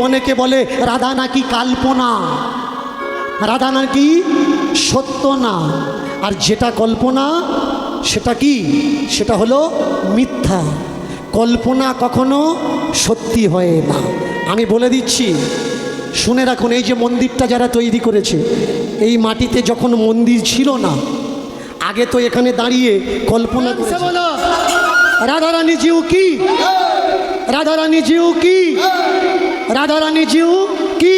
অনেকে বলে রাধা নাকি কল্পনা? রাধা নাকি সত্য না? আর যেটা কল্পনা সেটা কি? সেটা হলো মিথ্যা। কল্পনা কখনো সত্যি হয় না। আমি বলে দিচ্ছি শুনে রাখুন এই যে মন্দিরটা যারা তৈরি করেছে এই মাটিতে যখন মন্দির ছিল না আগে তো এখানে দাঁড়িয়ে কল্পনা রাধারানী জিউ কি? রাধারানী জিউ কি? রাধারানী জিউ কি?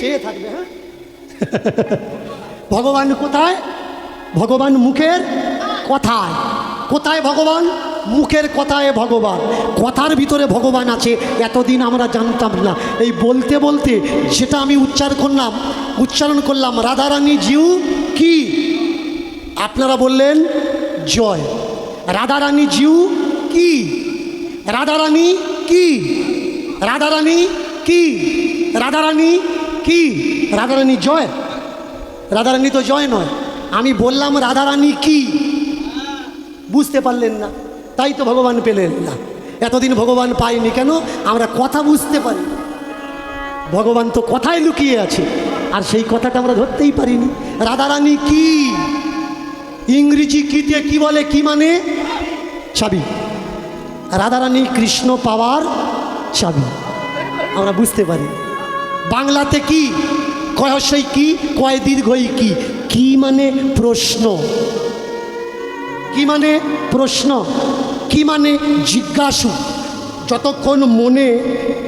চেয়ে থাকবে হ্যাঁ? ভগবান কোথায়? ভগবান মুখের কথায়। কোথায় ভগবান? মুখের কথায় ভগবান। কথার ভিতরে ভগবান আছে এতদিন আমরা জানতাম না। এই বলতে বলতে যেটা আমি উচ্চার করলাম উচ্চারণ করলাম রাধারানী জিউ কি? আপনারা বললেন জয়। রাধারানী জিউ কি? রাধারানী কি? রাধারানী কি? রাধারানী কি? রাধারানী জয়। রাধারানী তো জয় নয়। আমি বললাম, রাধারানী কি? বুঝতে পারলেন না। তাই তো ভগবান পেলেন না। এতদিন ভগবান পাইনি কেন? আমরা কথা বুঝতে পারি। ভগবান তো কথায় লুকিয়ে আছে। আর সেই কথাটা আমরা ধরতেই পারিনি। রাধারানী কি? ইংরেজি কিতে কি বলে, কি মানে? চাবি। রাধারানী কৃষ্ণ পাওয়ার চাবি আমরা বুঝতে পারি। বাংলাতে কি? কয়সই কি? কয় দীর্ঘই কি? কি মানে প্রশ্ন? কি মানে প্রশ্ন? কি মানে জিজ্ঞাসু? যতক্ষণ মনে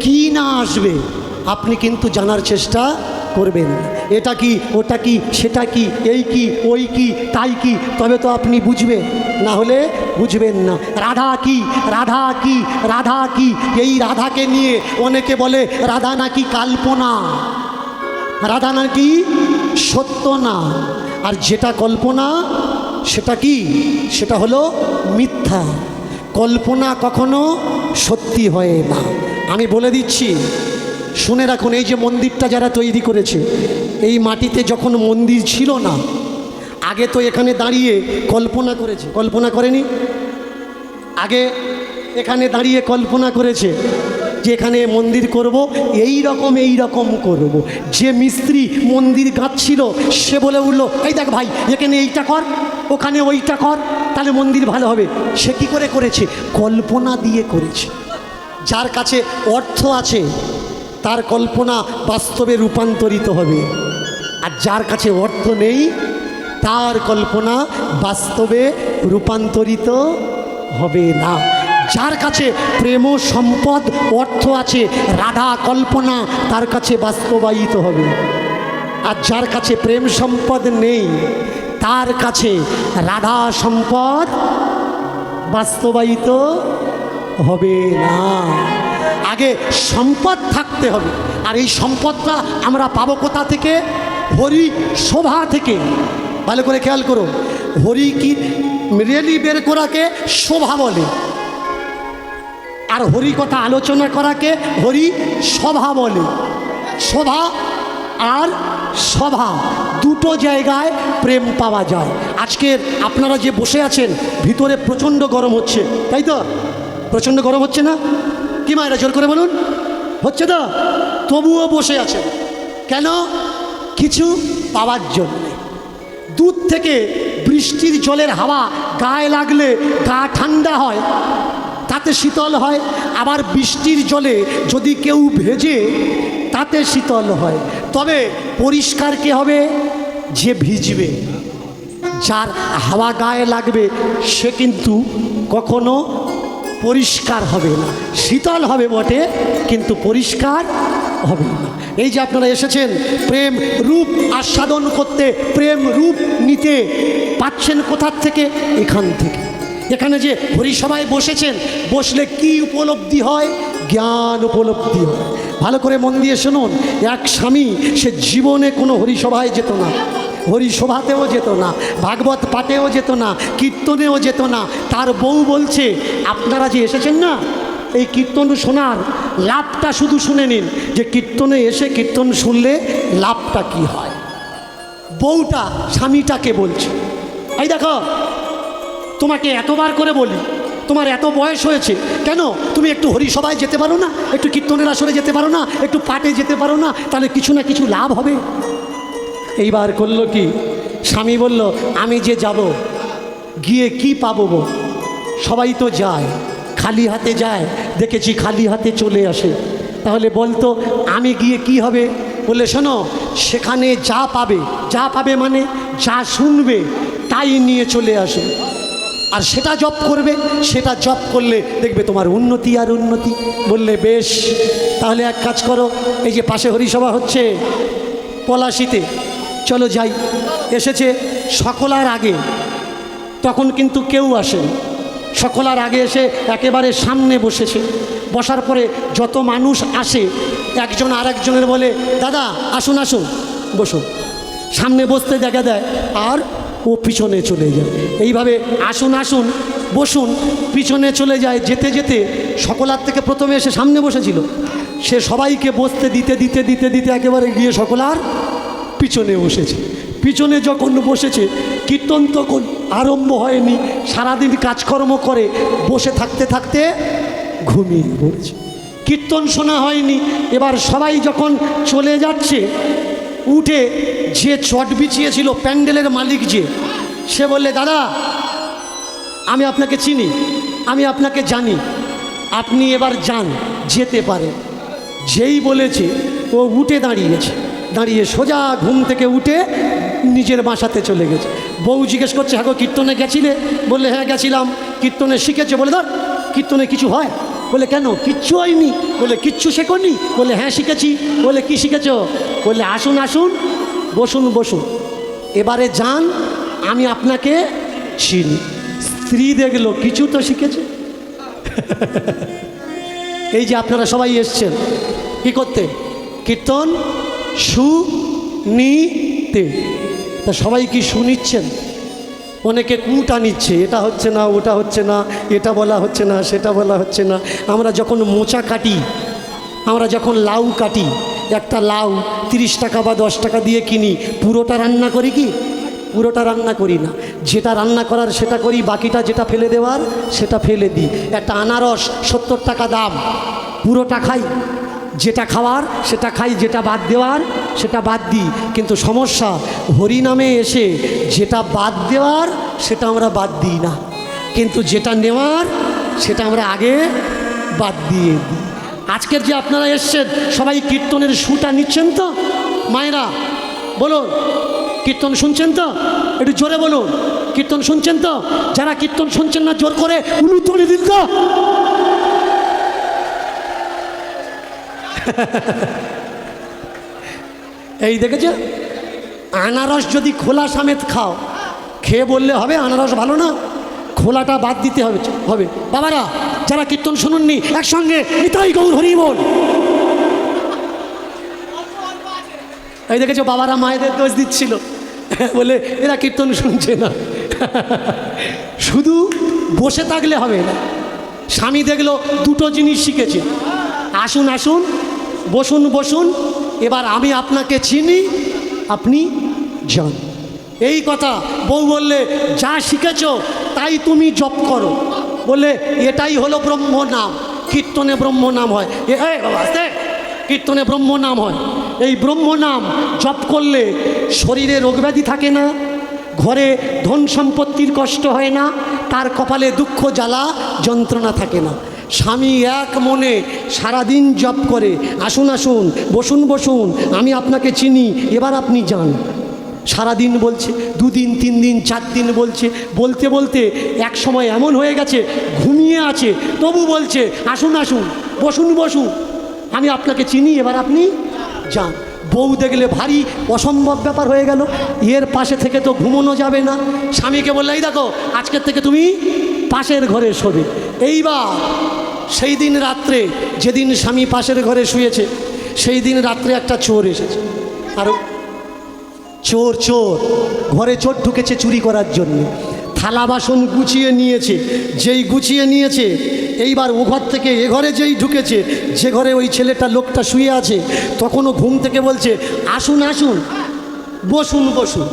কি না আসবে, আপনি কিন্তু জানার চেষ্টা করবেন। এটা কি, ওটা কি, সেটা কি, এই কি, ওই কি, তাই কি, তবে তো আপনি বুঝবেন। না হলে বুঝবেন না। রাধা কি রাধা কি রাধা কি, এই রাধাকে নিয়ে অনেকে বলে, রাধা নাকি কাল্পনা। রাধা নাকি সত্য না। আর যেটা কল্পনা, সেটা কি? সেটা হলো মিথ্যা। কল্পনা কখনো সত্যি হয় না। আমি বলে দিচ্ছি শুনে রাখুন, এই যে মন্দিরটা যারা তৈরি করেছে, এই মাটিতে যখন মন্দির ছিল না, আগে তো এখানে দাঁড়িয়ে কল্পনা করেছে। কল্পনা করেনি? আগে এখানে দাঁড়িয়ে কল্পনা করেছে যে এখানে মন্দির করব, এই রকম এই রকম করব। যে মিস্ত্রি মন্দির গাঁথছিল, সে বলে উঠল, এই দেখ ভাই, এখানে এইটা কর, ওখানে ওইটা কর, তাহলে মন্দির ভালো হবে। সে কি করে করেছে? কল্পনা দিয়ে করেছে। যার কাছে অর্থ আছে তার কল্পনা বাস্তবে রূপান্তরিত হবে। আর যার কাছে অর্থ নেই, তার কল্পনা বাস্তবে রূপান্তরিত হবে না। যার কাছে প্রেম, সম্পদ, অর্থ আছে, রাধা, কল্পনা, তার কাছে বাস্তবায়িত হবে। আর যার কাছে প্রেম, সম্পদ নেই, তার কাছে রাধা, সম্পদ বাস্তবায়িত হবে না। আগে সম্পদ থাকতে হবে। আর এই সম্পদটা আমরা পাবো কোথা থেকে? হরি শোভা থেকে। ভালো করে খেয়াল করো। হরি কি রেলি বের করাকে শোভা বলে। আর হরি কথা আলোচনা করাকে হরি সভা বলে। শোভা আর সভা দুটো জায়গায় প্রেম পাওয়া যায়। আজকের আপনারা যে বসে আছেন, ভিতরে প্রচণ্ড গরম হচ্ছে। তাই তো? প্রচণ্ড গরম হচ্ছে না? কি মায়েরা, জোর করে বলুন? হচ্ছে তো? তবুও বসে আছেন। কেন? কিছু পাওয়ার জন্যে। দূর থেকে বৃষ্টির জলের হাওয়া গায়ে লাগলে গা ঠান্ডা হয়, তাতে শীতল হয়। আবার বৃষ্টির জলে যদি কেউ ভেজে, তাতে শীতল হয়। তবে পরিষ্কার কে হবে? যে ভিজবে। যার হাওয়া গায়ে লাগবে, সে কিন্তু কখনো পরিষ্কার হবে না। শীতল হবে বটে, কিন্তু পরিষ্কার হবে না। এই যে আপনারা এসেছেন, প্রেম রূপ আস্বাদন করতে, প্রেম রূপ নিতে পাচ্ছেন কোথার থেকে? এখান থেকে। এখানে যে হরিসভায় বসেছেন, বসলে কি উপলব্ধি হয়? জ্ঞান উপলব্ধি হয়। ভালো করে মন দিয়ে শুনুন, এক স্বামী, সে জীবনে কোনো হরিসভায় যেত না। হরিসভাতেও যেত না, ভাগবত পাঠেও যেত না, কীর্তনেও যেত না। তার বউ বলছে, আপনারা যে এসেছেন না, এই কীর্তন শোনার লাভটা শুধু শুনে নিন। যে কীর্তনে এসে কীর্তন শুনলে লাভটা কি হয়? বউটা স্বামীটাকে বলছে, এই দেখো, তোমাকে এতবার করে বলি, তোমার এত বয়স হয়েছে, কেন? তুমি একটু হরিসভায় যেতে পারো না, একটু কীর্তনের আসরে যেতে পারো না, একটু পাটে যেতে পারো না, তাহলে কিছু না কিছু লাভ হবে। এইবার করল কি? স্বামী বলল, আমি যে যাব, গিয়ে কি পাবো সবাই তো যায়, খালি হাতে যায়, দেখেছি খালি হাতে চলে আসে। তাহলে বলতো, আমি গিয়ে কি হবে? বলে শোনো, সেখানে যা পাবে যা পাবে মানে যা শুনবে, তাই নিয়ে চলে আসে। আর সেটা জব করবে, সেটা জব করলে দেখবে তোমার উন্নতি আর উন্নতি। বললে, বেশ, তাহলে এক কাজ করো, এই যে পাশে হরিসভা হচ্ছে, পলাশিতে চলো যাই। এসেছে সকলার আগে। তখন কিন্তু কেউ আসেন। সকলার আগে এসে একেবারে সামনে বসেছে। বসার পরে যত মানুষ আসে, একজন আরেকজনের বলে, দাদা, আসুন আসুন বসুন সামনে বসতে দেখা দেয়, আর ও পিছনে চলে যায়। এইভাবে আসুন আসুন, বসুন, পিছনে চলে যায়। যেতে যেতে সকলার থেকে প্রথমে এসে সামনে বসেছিল। সে সবাইকে বসতে দিতে দিতে দিতে দিতে একেবারে গিয়ে সকলার পিছনে বসেছে। পিছনে যখন বসেছে, কীর্তন তখন আরম্ভ হয়নি। সারাদিন কাজকর্ম করে বসে থাকতে থাকতে ঘুমিয়ে পড়েছে। কীর্তন শোনা হয়নি। এবার সবাই যখন চলে যাচ্ছে, উঠে যে চট বিছিয়েছিল প্যান্ডেলের মালিক যে, সে বললে, দাদা, আমি আপনাকে চিনি, আমি আপনাকে জানি, আপনি এবার যান, যেতে পারেন। যেই বলেছে, ও উঠে দাঁড়িয়েছে। দাঁড়িয়ে সোজা ঘুম থেকে উঠে নিজের বাসাতে চলে গেছে। বউ জিজ্ঞেস করছে হ্যাঁ কীর্তনে গেছিলে? বললে হ্যাঁ গেছিলাম। কীর্তনে শিখেছে? বলে, ধর, কীর্তনে কিছু হয়? বলে, কেন? কিচ্ছু হয়নি। বলে, কিচ্ছু শেখনি? বলে হ্যাঁ শিখেছি। বলে, কি শিখেছ? বলে, আসুন আসুন, বসুন বসুন। এবারে যান, আমি আপনাকে চিনি। স্ত্রী দেখল, কিছু তো শিখেছে। এই যে আপনারা সবাই এসছেন, কি করতে? কীর্তন নি তা সবাই কি শুনিচ্ছেন? অনেকে কুটা নিচ্ছে, এটা হচ্ছে না, ওটা হচ্ছে না, এটা বলা হচ্ছে না, সেটা বলা হচ্ছে না। আমরা যখন মোচা কাটি, আমরা যখন লাউ কাটি, একটা লাউ তিরিশ টাকা বা দশ টাকা দিয়ে কিনি, পুরোটা রান্না করি কি? পুরোটা রান্না করি না। যেটা রান্না করার সেটা করি, বাকিটা যেটা ফেলে দেওয়ার সেটা ফেলে দিই। একটা আনারস, সত্তর টাকা দাম, পুরোটা খাই। যেটা খাওয়ার, সেটা খাই, যেটা বাদ দেওয়ার, সেটা বাদ দিই। কিন্তু সমস্যা, হরিনামে এসে যেটা বাদ দেওয়ার, সেটা আমরা বাদ দিই না। কিন্তু যেটা নেওয়ার, সেটা আমরা আগে বাদ দিয়ে দিই। আজকের যে আপনারা এসছেন, সবাই কীর্তনের সুটা নিচ্ছেন তো? মায়েরা, বলুন, কীর্তন শুনছেন তো? একটু জোরে বলুন, কীর্তন শুনছেন তো? যারা কীর্তন শুনছেন না, জোর করে উলুতলি দিন তো। এই দেখেছে? আনারস যদি খোলা সামেত খাও, খেয়ে বললে হবে আনারস ভালো না? খোলাটা বাদ দিতে হবে হবে। বাবারা, যারা কীর্তন শুনুননি, একসঙ্গে নিতাই গৌর হরি বল। এই দেখেছ, বাবারা মায়েদের দোষ দিচ্ছিল। বলে, এরা কীর্তন শুনছে না। শুধু বসে থাকলে হবে না। স্বামী দেখল দুটো জিনিস শিখেছে। আসুন আসুন বসুন বসুন। এবার আমি আপনাকে চিনি, আপনি যান। এই কথা বউ বললে, যা শিখেছ, তাই তুমি জপ করো। বললে, এটাই হলো ব্রহ্ম নাম কীর্তনে ব্রহ্ম নাম হয় কীর্তনে ব্রহ্ম নাম হয়। এই ব্রহ্ম নাম জপ করলে শরীরে রোগব্যাধি থাকে না, ঘরে ধন সম্পত্তির কষ্ট হয় না, তার কপালে দুঃখ, জ্বালা, যন্ত্রণা থাকে না। স্বামী এক মনে সারাদিন জপ করে। আসুন আসুন, বসুন বসুন, আমি আপনাকে চিনি, এবার আপনি যান। সারাদিন বলছে, দুদিন তিন দিন চার দিন বলছে, বলতে বলতে এক সময় এমন হয়ে গেছে, ঘুমিয়ে আছে, তবু বলছে, আসুন আসুন, বসুন বসুন, আমি আপনাকে চিনি, এবার আপনি যান। বউ দেখলে ভারী অসম্ভব ব্যাপার হয়ে গেল। এর পাশে থেকে তো ঘুমোনো যাবে না। স্বামীকে বললে, এই দেখো, আজকের থেকে তুমি পাশের ঘরে শোবে। এইবার সেই দিন রাত্রে, যেদিন স্বামী পাশের ঘরে শুয়েছে, সেই দিন রাত্রে একটা চোর এসেছে। আর চোর চোর, ঘরে চোর ঢুকেছে চুরি করার জন্য। থালা বাসন গুছিয়ে নিয়েছে। যেই গুছিয়ে নিয়েছে এইবার ও ঘর থেকে এ ঘরে যেই ঢুকেছে, যে ঘরে ওই ছেলেটা লোকটা শুয়ে আছে, তখনও ঘুম থেকে বলছে, আসুন আসুন, বসুন বসুন।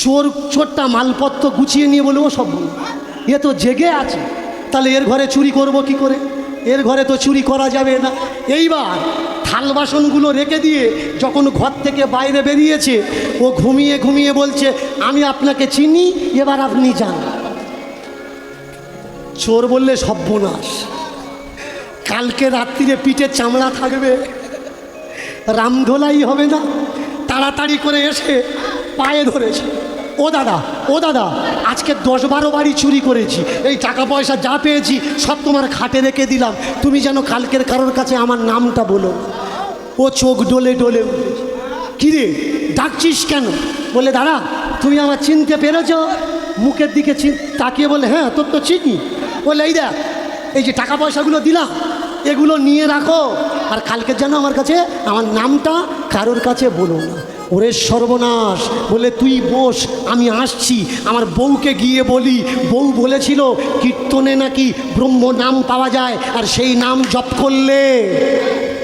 চোর, চোরটা মালপত্র গুছিয়ে নিয়ে বলব সব এ তো জেগে আছে, তাহলে এর ঘরে চুরি করব কি করে? এর ঘরে তো চুরি করা যাবে না। এইবার থাল বাসনগুলো রেখে দিয়ে যখন ঘর থেকে বাইরে বেরিয়েছে, ও ঘুমিয়ে ঘুমিয়ে বলছে, আমি আপনাকে চিনি, এবার আপনি যান। চোর বললে সর্বনাশ। কালকে রাত্রিরে পিঠে চামড়া থাকবে। রামধোলাই হবে না, তাড়াতাড়ি করে এসে পায়ে ধরেছে। ও দাদা ও দাদা, আজকে দশ বারো বাড়ি চুরি করেছি। এই টাকা পয়সা যা পেয়েছি, সব তোমার খাটে রেখে দিলাম। তুমি যেন কালকের কারোর কাছে আমার নামটা বলো। ও চোখ ডলে ডলে কিরে, ডাকছিস কেন? বলে দাদা, তুমি আমার চিনতে পেরেছ? মুখের দিকে তাকিয়ে বলে হ্যাঁ তোর তো চিনি। বলে, এই দেখ, এই যে টাকা পয়সাগুলো দিলাম, এগুলো নিয়ে রাখো। আর কালকে যেন আমার কাছে, আমার নামটা কারোর কাছে বলো না। ওরে সর্বনাশ, বলে, তুই বস, আমি আসছি। আমার বউকে গিয়ে বলি, বউ বলেছিল, কীর্তনে নাকি ব্রহ্ম নাম পাওয়া যায়, আর সেই নাম জপ করলে।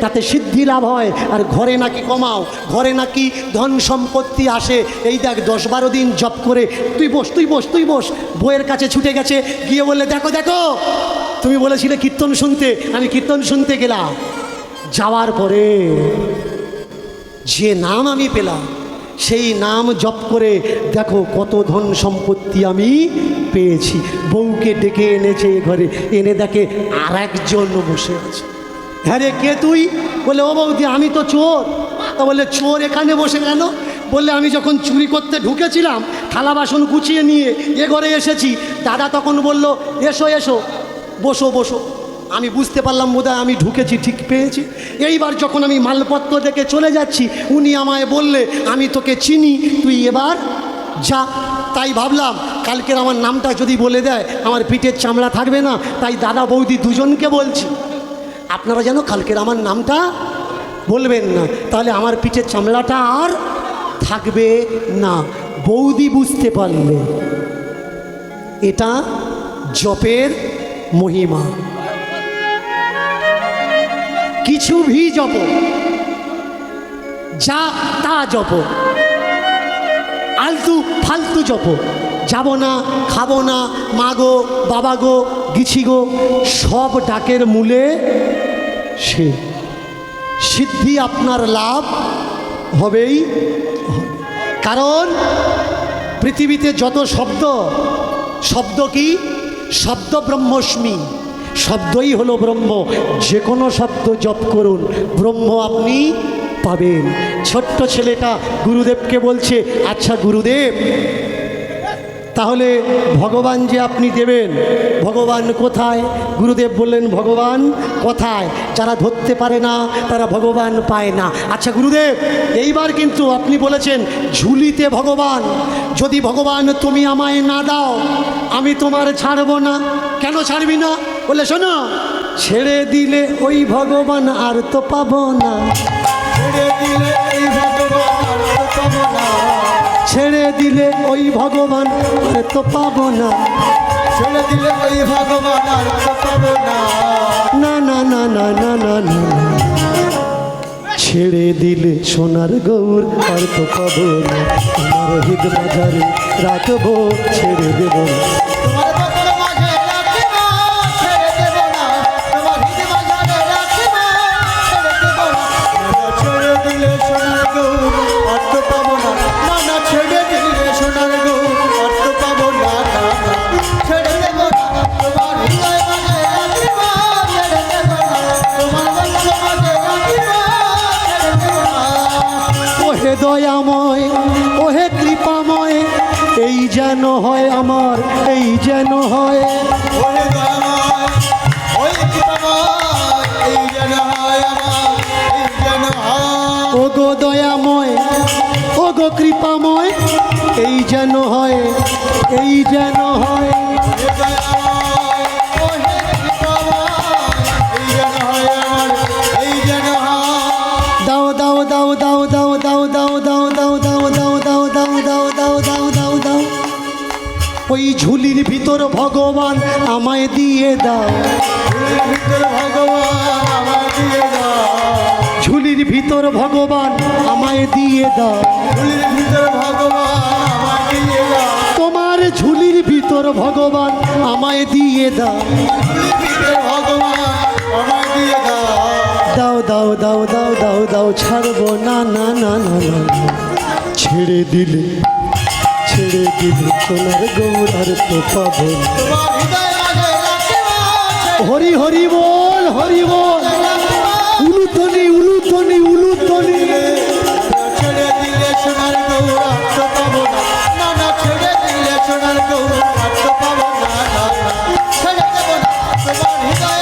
তাতে সিদ্ধি লাভ হয়। আর ঘরে নাকি কমাও, ঘরে নাকি ধন সম্পত্তি আসে। এই দেখ, দশ বারো দিন জপ করে তুই বস তুই বস তুই বস। বইয়ের কাছে ছুটে গেছে, গিয়ে বললে, দেখো দেখো। তুমি বলেছিলে কীর্তন শুনতে, আমি কীর্তন শুনতে গেলাম। যাওয়ার পরে যে নাম আমি পেলাম, সেই নাম জপ করে দেখো কত ধন সম্পত্তি আমি পেয়েছি। বউকে ডেকে এনেছে ঘরে, এনে দেখে আর একজন বসে আছে। হ্যাঁ রে, কে তুই? বলে, ও বৌদি, আমি তো চোর। তা বলে, চোর এখানে বসে কেন? বললে আমি যখন চুরি করতে ঢুকেছিলাম, থালা বাসন গুছিয়ে নিয়ে এ ঘরে এসেছি। দাদা তখন বলল, এসো এসো, বসো বসো। আমি বুঝতে পারলাম, বোধহয় আমি ঢুকেছি, ঠিক পেয়েছি। এইবার যখন আমি মালপত্র দেখে চলে যাচ্ছি, উনি আমায় বললে, আমি তোকে চিনি, তুই এবার যা। তাই ভাবলাম, কালকের আমার নামটা যদি বলে দেয়, আমার পিঠের চামড়া থাকবে না, তাই দাদা বৌদি দুজনকে বলছি। আপনারা যেন কালকের আমার নামটা বলবেন না, তাহলে আমার পিঠের চামড়াটা আর থাকবে না। বৌদি বুঝতে পারলে। এটা জপের মহিমা। কিছু ভি জপ। যা তা জপ। আলতু ফালতু জপ। যাব না, খাব না মাগো বাবা গো, গিছি গো, সব ডাকের মূলে সে। সিদ্ধি আপনার লাভ হবেই কারণ পৃথিবীতে যত শব্দ শব্দ কি? শব্দ ব্রহ্মস্মি। শব্দই হলো ব্রহ্ম। যে কোনো শব্দ জপ করুন, ব্রহ্ম আপনি পাবেন। ছোট্ট ছেলেটা গুরুদেবকে বলছে আচ্ছা গুরুদেব, তাহলে ভগবান যে আপনি দেবেন, ভগবান কোথায়? গুরুদেব বললেন, ভগবান কোথায়? যারা ধরতে পারে না, তারা ভগবান পায় না। আচ্ছা গুরুদেব, এইবার কিন্তু আপনি বলেছেন, ঝুলিতে ভগবান, যদি ভগবান তুমি আমায় না দাও, আমি তোমার ছাড়বো না। কেন ছাড়বি না? বলে শোনো, ছেড়ে দিলে ওই ভগবান আর তো পাবো না। ছেড়ে দিলে ওই ভগবান আর তো পাবো না। ছেড়ে দিলে ওই ভগবান আর তো না। না না না না না না ছেড়ে দিলে সোনার গৌর আর তো পাবো না। আমার হৃদ বাজারে রাখব, ছেড়ে দেব না। দয়াময় ওহে কৃপাময় এই যেন হয় আমার এই যেন হয় ওরে দয়াময়, ওই কৃপাময়, এই যেন হয় এই যেন হয়। ঝুলির ভিতর ভগবান আমায় দিয়ে দাও। ঝুলির ভিতর ভগবান আমায় দিয়ে দাও। তোমার ঝুলির ভিতর ভগবান আমায় দিয়ে দাও। দাও। দাও দাও দাও দাও দাও ছাড়বো না না না না। ছেড়ে দিলে ছেড়ে দিব সোনার গৌরার তো পাবো হরি হরি বল হরি বল। উলুতনি উলুতনি উলুতনি ছেড়ে দিলে সোনার গৌরার তো পাবো না না ছেড়ে দিলে সোনার গৌরার তো পাবো না না ছেড়ে দেবো না, তোমার হৃদয়